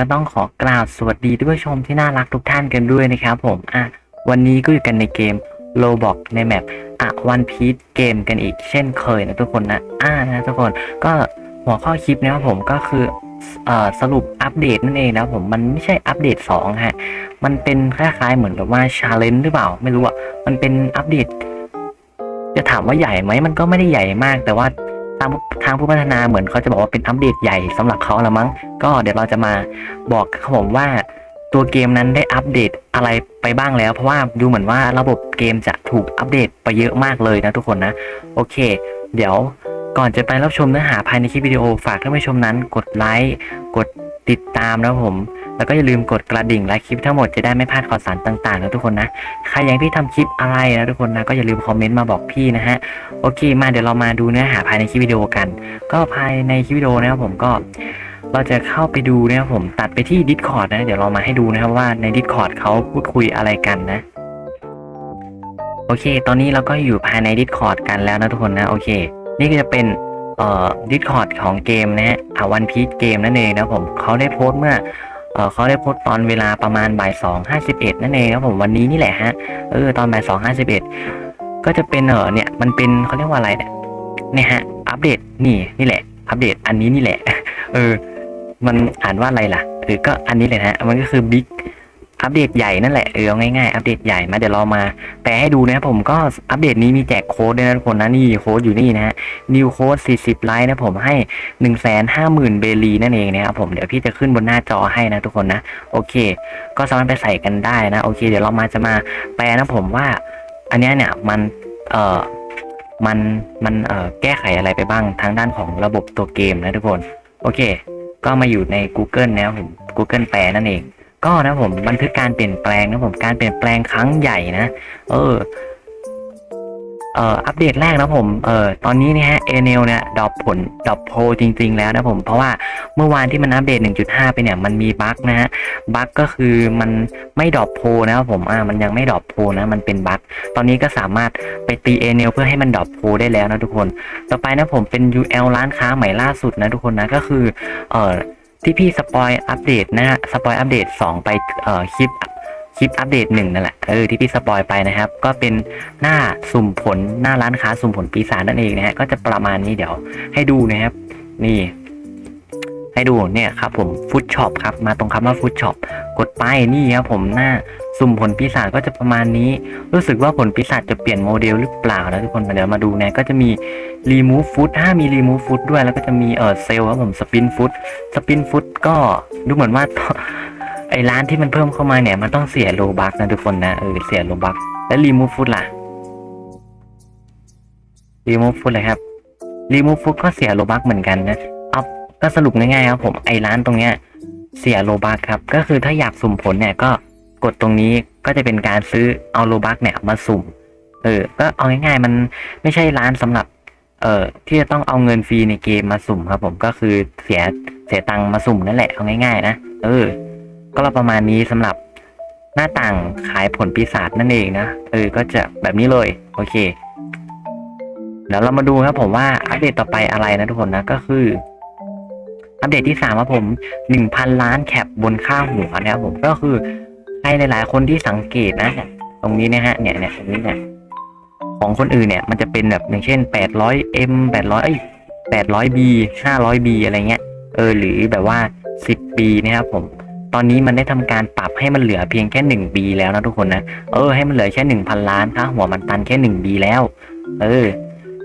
ก็ต้องขอกราบสวัสดีท่านผู้ชมที่น่ารักทุกท่านกันด้วยนะครับผมอะวันนี้ก็อยู่กันในเกมโลบอกในแมปอะวันพีซเกมกันอีกเช่นเคยนะทุกคนนะอ่านะทุกคนก็หัวข้อคลิปนะครับผมก็คือเอ่อสรุปอัปเดตนั่นเองนะครับผมมันไม่ใช่อัปเดต2ฮะมันเป็นคล้ายๆเหมือนแบบว่าชาเลนจ์หรือเปล่าไม่รู้อะมันเป็นอัปเดต จะถามว่าใหญ่ไหมมันก็ไม่ได้ใหญ่มากแต่ว่า ทางทางผู้พัฒนาเหมือนเขาจะบอกว่าเป็นอัปเดตใหญ่สำหรับเขาละมั้ง ก็เดี๋ยวเราจะมาบอกครับผมว่าตัวเกมนั้นได้อัปเดตอะไรไปบ้างแล้ว เพราะว่าดูเหมือนว่าระบบเกมจะถูกอัปเดตไปเยอะมากเลยนะทุกคนนะ โอเค เดี๋ยวก่อนจะไปรับชมเนื้อหาภายในคลิปวิดีโอฝากท่านผู้ชมนั้น กดไลค์กดติดตามนะผม แล้วก็อย่าลืมกดกระดิ่งและคลิปทั้งหมดจะได้ไม่พลาดข่าวสารต่างๆนะทุกคนนะ ใครอยากให้พี่ทำคลิปอะไรนะทุกคนนะก็อย่าลืมคอมเมนต์มาบอกพี่นะฮะ โอเค มาเดี๋ยวเรามาดูเนื้อหาภายในคลิปวิดีโอกัน ก็ภายในคลิปวิดีโอนะครับผมก็เราจะเข้าไปดูนะครับผมตัดไปที่ Discord นะ เดี๋ยวเรามาให้ดูนะครับว่าใน Discord เขาพูดคุยอะไรกันนะ โอเค ตอนนี้เราก็อยู่ภายใน Discord กันแล้วนะทุกคนนะ โอเค นี่ก็จะเป็นเอ่อ Discord ของเกมนะฮะอ่าวันพีชเกมนั่นเองนะผมเขาได้โพสต์เมื่อ เขาได้โพสต์ตอนเวลาประมาณบ่ายสองห้าสิบเอ็ดนั่นเองครับผมวันนี้นี่แหละฮะเออตอนบ่ายสองห้าสิบเอ็ดก็จะเป็นเออเนี่ยมันเป็นเขาเรียกว่าอะไรเนี่ยเนี่ยฮะอัปเดตนี่นี่แหละ อัปเดตอันนี้นี่แหละ เออ มันอ่านว่าอะไรล่ะหรือก็อันนี้เลยฮะ มันก็คือบิ๊ก อัปเดตใหญ่นั่นแหละเออง่ายๆอัปเดตใหญ่มาเดี๋ยวเรามาแปลให้ดูนะครับผมก็อัปเดตนี้มีแจกโค้ดด้วยนะทุกคนนะนี่โค้ดอยู่นี่นะฮะนิวโค้ด40 ไลค์นะผมให้ 1 5 0 0 0 0 เบลีนั่นเองนะครับผมเดี๋ยวพี่จะขึ้นบนหน้าจอให้นะทุกคนนะ โอเค ก็สามารถไปใส่กันได้นะ โอเค เดี๋ยวเรามาจะมาแปลนะผมว่า อันนี้เนี่ยมันเอ่อมันมันเอ่อแก้ไขอะไรไปบ้างทางด้านของระบบตัวเกมนะทุกคน โอเค ก็มาอยู่ใน Google นะผม Google แปลนั่นเอง ก็นะผมบันทึกการเปลี่ยนแปลงนะผมการเปลี่ยนแปลงครั้งใหญ่นะเออเอ่ออัปเดตแรกนะผมเอ่อตอนนี้เนี่ยฮะเอเนลเนี่ยดรอปผลดรอปโพจริง ๆ แล้วนะผมเพราะว่าเมื่อวานที่มันอัปเดต 1.5 ไปเนี่ยมันมีบั๊กนะฮะบั๊กก็คือมันไม่ดรอปโพนะครับผมอ่ามันยังไม่ดรอปโพนะมันเป็นบั๊กตอนนี้ก็สามารถไปตีเอเนลเพื่อให้มันดรอปโพได้แล้วนะทุกคน ต่อไปนะผมเป็น UL ร้านค้าใหม่ล่าสุดนะทุกคนนะก็คือเอ่อ ที่พี่สปอยอัปเดตนะฮะสปอยอัปเดต2ไปเอ่อคลิปคลิปอัปเดตหนึ่งนั่นแหละเออที่พี่สปอยไปนะครับ ก็เป็นหน้าสุ่มผลหน้าร้านค้าสุ่มผลปีศาจนั่นเองนะฮะก็จะประมาณนี้เดี๋ยวให้ดูนะครับ นี่ ให้ดูเนี่ยครับผมฟุตช็อปครับมาตรงคำว่าฟุตช็อปกดไปนี่ครับผมหน้าสุ่มผลปีศาจก็จะประมาณนี้ รู้สึกว่าผลปีศาจจะเปลี่ยนโมเดลหรือเปล่านะทุกคนเดี๋ยวมาดูนะก็จะมีรีมูฟฟุตถ้ามีรีมูฟฟุตด้วยแล้วก็จะมีเออเซลครับผมสปินฟุตสปินฟุตก็ดูเหมือนว่าไอ้ร้านที่มันเพิ่มเข้ามาเนี่ยมันต้องเสียโลบักนะทุกคนนะเออเสียโลบักแล้วรีมูฟฟุตล่ะรีมูฟฟุตเลยครับรีมูฟฟุตก็เสียโลบักเหมือนกันนะ ก็สรุปง่ายๆครับผมไอ้ร้านตรงเนี้ยเสียโลบักครับ ก็คือถ้าอยากสุ่มผลเนี่ยก็กดตรงนี้ก็จะเป็นการซื้อเอาโลบักเนี่ยมาสุ่ม เออ ก็เอาง่ายๆ มันไม่ใช่ร้านสำหรับ เอ่อที่จะต้องเอาเงินฟรีในเกมมาสุ่มครับ ผมก็คือเสียเสียตังค์มาสุ่มนั่นแหละเอาง่ายๆ นะเออ ก็ประมาณนี้สำหรับหน้าต่างขายผลปีศาจนั่นเองนะเออ ก็จะแบบนี้เลย โอเคเดี๋ยวเรามาดูครับผมว่าอัปเดตต่อไปอะไรนะทุกคนนะก็คือ อัปเดตที่สามครับผมหนึ่งพันล้านแคปบนค่าหัวนะครับผมก็คือใครหลาย ๆ คนที่สังเกตนะเนี่ยตรงนี้นะฮะเนี่ยเนี่ยตรงนี้เนี่ยของคนอื่นเนี่ยมันจะเป็นแบบอย่างเช่นแปดร้อยเอ็มแปดร้อยเอ้ยแปดร้อยบีห้าร้อยบีอะไรเงี้ย เออ หรือแบบว่าสิบปีนะครับผม ตอนนี้มันได้ทำการปรับให้มันเหลือเพียงแค่หนึ่งบีแล้วนะทุกคนนะ เออ ให้มันเหลือแค่หนึ่งพันล้านค่าหัวมันตันแค่หนึ่งบีแล้ว เออ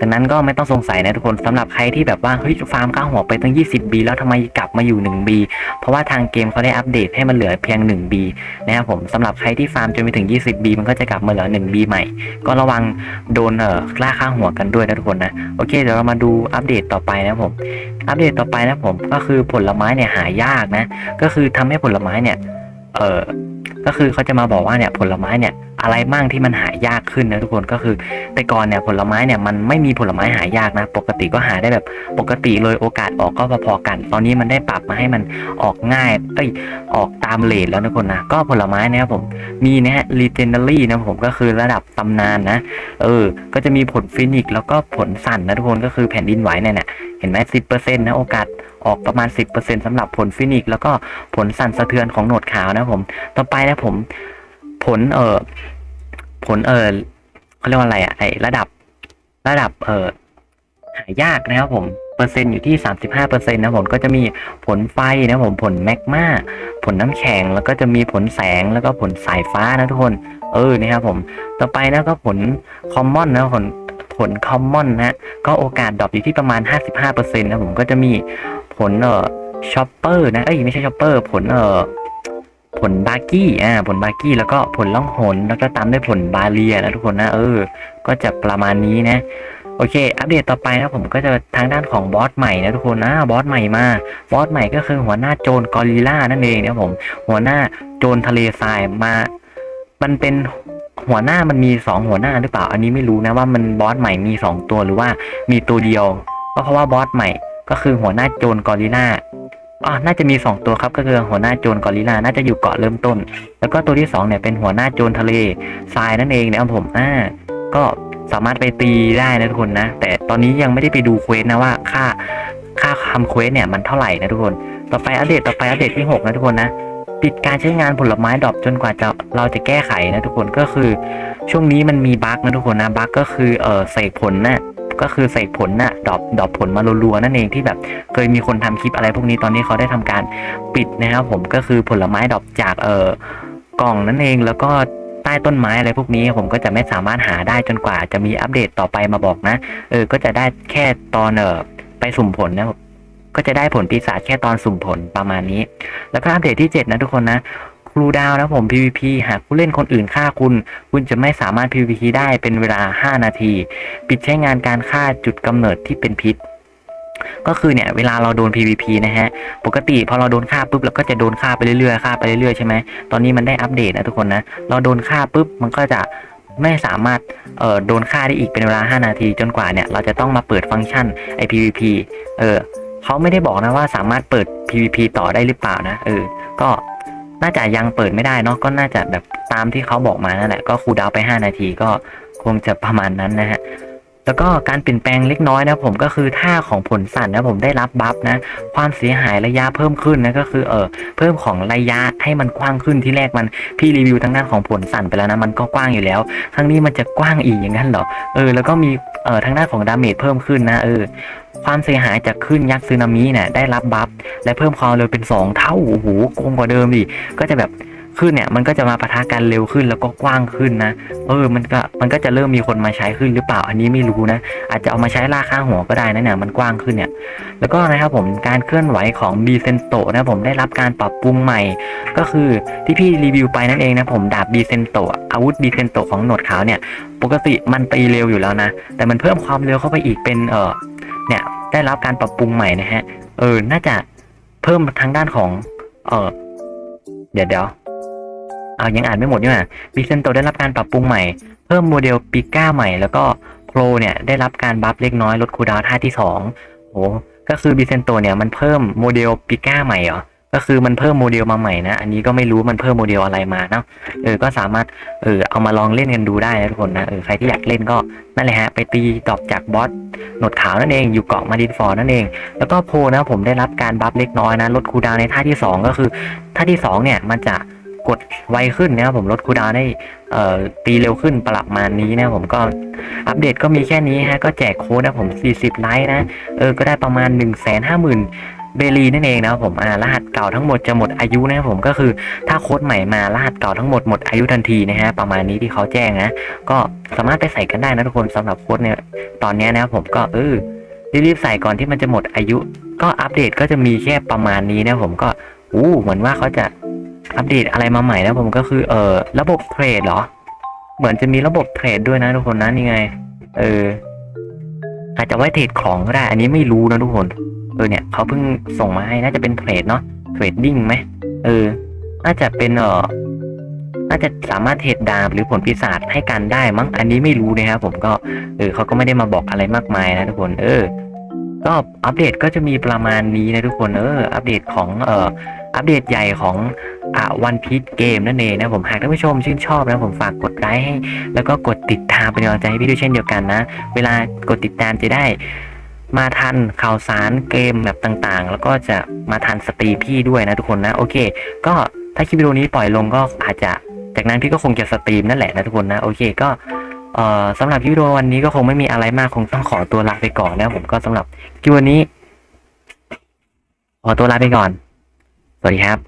ดังนั้นก็ไม่ต้องสงสัยนะทุกคนสำหรับใครที่แบบว่าเฮ้ยฟาร์มค่าหัวไปตั้ง 20บีแล้วทำไมกลับมาอยู่1บีเพราะว่าทางเกมเขาได้อัปเดตให้มันเหลือเพียง1บีนะครับผมสำหรับใครที่ฟาร์มจนไปถึง 20บีมันก็จะกลับมาเหลือ1บีใหม่ ก็ระวังโดนเอ่อล่าค่าหัวกันด้วยนะทุกคนนะโอเคเดี๋ยวเรามาดูอัปเดตต่อไปนะผมอัปเดตต่อไปนะผมก็คือผลไม้เนี่ยหายากนะ ก็คือทำให้ผลไม้เนี่ยเออก็คือเขาจะมาบอกว่าเนี่ยผลไม้เนี่ย อะไรบ้างที่มันหายากขึ้นนะทุกคนก็คือ แต่ก่อนเนี่ยผลไม้เนี่ยมันไม่มีผลไม้หายากนะ ปกติก็หาได้แบบปกติเลยโอกาสออกก็พอๆกัน ตอนนี้มันได้ปรับมาให้มันออกง่ายเอ้ยออกตามเลทแล้วนะทุกคนนะก็ผลไม้นะครับผมมีนะฮะ legendary นะผมก็คือระดับตำนานนะ เออ ก็จะมีผลฟินิกแล้วก็ผลสั่นนะทุกคนก็คือแผ่นดินไหวเนี่ยนะเห็นไหมสิบเปอร์เซ็นต์นะโอกาสออกประมาณ 10%สำหรับผลฟินิกแล้วก็ผลสั่นสะเทือนของโหนดขาวนะผม ต่อไปนะผม ผลเออผลเออเขาเรียกว่าอะไรอะไอระดับ ระดับเออหายากนะครับผมเปอร์เซ็นต์อยู่ที่ 35%นต์นะผมก็จะมีผลไฟนะผมผลแมกมาผลน้ำแข็งแล้วก็จะมีผลแสงแล้วก็ผลสายฟ้านะทุกคน เออนะครับผมต่อไปนะก็ผลคอมมอนนะผลผลคอมมอนนะก็โอกาสดรอปอยู่ที่ประมาณ 55%นะผมก็จะมีผลเอ่อช็อปเปอร์นะเอ้ยไม่ใช่ช็อปเปอร์ผลเอ่อ ผลบาร์กี้อ่าผลบาร์กี้แล้วก็ผลล่องหนแล้วก็ตามด้วยผลบาเลียนะทุกคนนะเออ ก็จะประมาณนี้นะโอเค อัปเดตต่อไปนะผมก็จะทางด้านของบอสใหม่นะทุกคนนะบอสใหม่มา บอสใหม่ก็คือหัวหน้าโจรกอริลล่านั่นเองนะผม หัวหน้าโจรทะเลทรายมา มันเป็นหัวหน้ามันมีสองหัวหน้าหรือเปล่า อันนี้ไม่รู้นะว่ามันบอสใหม่มีสองตัวหรือว่ามีตัวเดียว ก็เพราะว่าบอสใหม่ก็คือหัวหน้าโจรกอริลล่า อ๋อน่าจะมีสองตัวครับก็คือหัวหน้าโจรกอริลลาน่าจะอยู่เกาะเริ่มต้น แล้วก็ตัวที่สองเนี่ยเป็นหัวหน้าโจรทะเลทรายนั่นเองนะครับผมอ่าก็สามารถไปตีได้นะทุกคนนะ แต่ตอนนี้ยังไม่ได้ไปดูเควสนะว่าค่าค่าทำเควสเนี่ยมันเท่าไหร่นะทุกคน ต่อไปอัปเดตต่อไปอัปเดตที่หกนะทุกคนนะปิดการใช้งานผลไม้ดรอปจนกว่าจะเราจะแก้ไขนะทุกคนก็คือ ช่วงนี้มันมีบั๊กนะทุกคนนะบั๊กก็คือเออเสกผลนะ ก็คือเสกผลนะ่ะดอปดอปผลมารัวๆนั่นเองที่แบบเคยมีคนทำคลิปอะไรพวกนี้ตอนนี้เขาได้ทำการปิดนะครับผมก็คือผลไม้ดอปจากเอ่อกล่องนั่นเองแล้วก็ใต้ต้นไม้อะไรพวกนี้ผมก็จะไม่สามารถหาได้จนกว่าจะมีอัปเดตต่อไปมาบอกนะเออก็จะได้แค่ตอนเออไปสุ่มผลนะก็จะได้ผลปีศาจแค่ตอนสุ่มผลประมาณนี้ แล้วก็อัปเดตที่ 7 นะทุกคนนะ ครูดาวนะผม PVP หากผู้เล่นคนอื่นฆ่าคุณ คุณจะไม่สามารถ PVP ได้เป็นเวลา 5 นาที ปิดใช้งานการฆ่าจุดกำเนิดที่เป็นพิษ ก็คือเนี่ยเวลาเราโดน PVP นะฮะ ปกติพอเราโดนฆ่าปุ๊บเราก็จะโดนฆ่าไปเรื่อยๆฆ่าไปเรื่อยๆใช่ไหมตอนนี้มันได้อัปเดตนะทุกคนนะ เราโดนฆ่าปุ๊บมันก็จะไม่สามารถเอ่อโดนฆ่าได้อีกเป็นเวลา 5 นาที จนกว่าเนี่ยเราจะต้องมาเปิดฟังก์ชันไอ PVP เออเขาไม่ได้บอกนะว่าสามารถเปิด PVP ต่อได้หรือเปล่านะเออ ก็ น่าจะยังเปิดไม่ได้เนาะก็น่าจะแบบตามที่เขาบอกมานั่นแหละก็คูลดาวน์ไป 5 นาทีก็คงจะประมาณนั้นนะฮะ แล้วก็การเปลี่ยนแปลงเล็กน้อยนะผมก็คือท่าของผลสั่นนะผมได้รับบัฟนะ ความเสียหายระยะเพิ่มขึ้นนะก็คือเออเพิ่มของระยะให้มันกว้างขึ้นที่แรกมันพี่รีวิวทางด้านของผลสั่นไปแล้วนะมันก็กว้างอยู่แล้วครั้งนี้มันจะกว้างอีกอย่างนั้นเหรอเออแล้วก็มีเออทางด้านของดาเมจเพิ่มขึ้นนะเออความเสียหายจากคลื่นยักษ์ซึนามิเนี่ยได้รับบัฟและเพิ่มความเร็วเป็น 2 เท่าโอ้โหโกงกว่าเดิมดิก็จะแบบ คลื่นเนี่ยมันก็จะมาปะทะกันเร็วขึ้นแล้วก็กว้างขึ้นนะเออมันก็มันก็จะเริ่มมีคนมาใช้ขึ้นหรือเปล่าอันนี้ไม่รู้นะ อาจจะเอามาใช้ล่าค่าหัวก็ได้นะเนี่ยมันกว้างขึ้นเนี่ย แล้วก็นะครับผมการเคลื่อนไหวของบีเซนโตนะผมได้รับการปรับปรุงใหม่ ก็คือที่พี่รีวิวไปนั่นเองนะผมดาบบีเซนโตอาวุธบีเซนโตของหนวดขาวเนี่ย ปกติมันตีเร็วอยู่แล้วนะ แต่มันเพิ่มความเร็วเข้าไปอีกเป็นเออเนี่ยได้รับการปรับปรุงใหม่นะฮะเออน่าจะเพิ่มทางด้านของเออเดี๋ยวเดี๋ยว อายังอ่านไม่หมดนี่หว่าบีเซนโตได้รับการปรับปรุงใหม่ เพิ่มโมเดลปิก้าใหม่ แล้วก็โครเนี่ยได้รับการบัฟเล็กน้อยลดคูดาวน์ท่าที่สองโอ้ก็คือบีเซนโตเนี่ยมันเพิ่มโมเดลปิก้าใหม่เหรอก็คือมันเพิ่มโมเดลมาใหม่นะ อันนี้ก็ไม่รู้มันเพิ่มโมเดลอะไรมาเนาะ เออ ก็สามารถ เออ เอามาลองเล่นกันดูได้นะทุกคนนะ เออ ใครที่อยากเล่นก็นั่นแหละฮะ ไปตีดรอปจากบอสหนวดขาวนั่นเอง อยู่เกาะมาดินฟอร์นั่นเอง แล้วก็โพนะผมได้รับการบัฟเล็กน้อยนะ ลดคูดาวน์ในท่าที่สองก็คือ ท่าที่สองเนี่ยมันจะ กดไวขึ้นนะครับผมลดคูดาวได้ตีเร็วขึ้นประมาณนี้นะผมก็อัปเดตก็มีแค่นี้ฮะก็แจกโค้ดนะผม 40 ไลค์นะเออก็ได้ประมาณ 1 5 0 0 0 0เบลีนั่นเองนะครับผมอ่ารหัสเก่าทั้งหมดจะหมดอายุนะครับผมก็คือถ้าโค้ดใหม่มารหัสเก่าทั้งหมดหมดอายุทันทีนะฮะประมาณนี้ที่เขาแจ้งนะ ก็สามารถไปใส่กันได้นะทุกคนสำหรับโค้ดเนี่ยตอนนี้นะครับผมก็เออรีบๆใส่ก่อนที่มันจะหมดอายุ ก็อัปเดตก็จะมีแค่ประมาณนี้นะผมก็อู้เหมือนว่าเขาจะ อัปเดตอะไรมาใหม่นะผมก็คือเออระบบเทรดเหรอ เหมือนจะมีระบบเทรดด้วยนะทุกคนนะนี่ไง เออ อาจจะไว้เทรดของก็ได้ อันนี้ไม่รู้นะทุกคนเออเนี่ยเขาเพิ่งส่งมาให้น่าจะเป็นเทรดเนาะเทรดดิ้งไหมเออ น่าจะเป็นเออน่าจะสามารถเทรดดาบหรือผลปีศาจให้กันได้มั้งอันนี้ไม่รู้นะครับผมก็เออเขาก็ไม่ได้มาบอกอะไรมากมายนะทุกคน เออ ก็อัปเดตก็จะมีประมาณนี้นะทุกคนเอออัปเดตของเอ่ออัปเดตใหญ่ของอ่าวันพี e เกมนั่นเองนะผมหากท่านผู้ชมชื่นชอบนะผมฝากกดไลค์ให้แล้วก็กดติดตามเป็นกำลังใจให้พี่ด้วยเช่นเดียวกันนะ เวลากดติดตามจะได้มาทันข่าวสารเกมแบบต่างๆ แล้วก็จะมาทันสตรีมพี่ด้วยนะทุกคนนะ โอเค ก็ถ้าคลิปวิดีโอนี้ปล่อยลงก็อาจจะ จากนั้นพี่ก็คงจะสตรีมนั่นแหละนะทุกคนนะ โอเคก็ เอ่อสำหรับคลิปวิดีโอวันนี้ก็คงไม่มีอะไรมากคงต้องขอตัวลาไปก่อนนะผมก็สำหรับคลิปวันนี้ ขอตัวลาไปก่อน สวัสดีครับ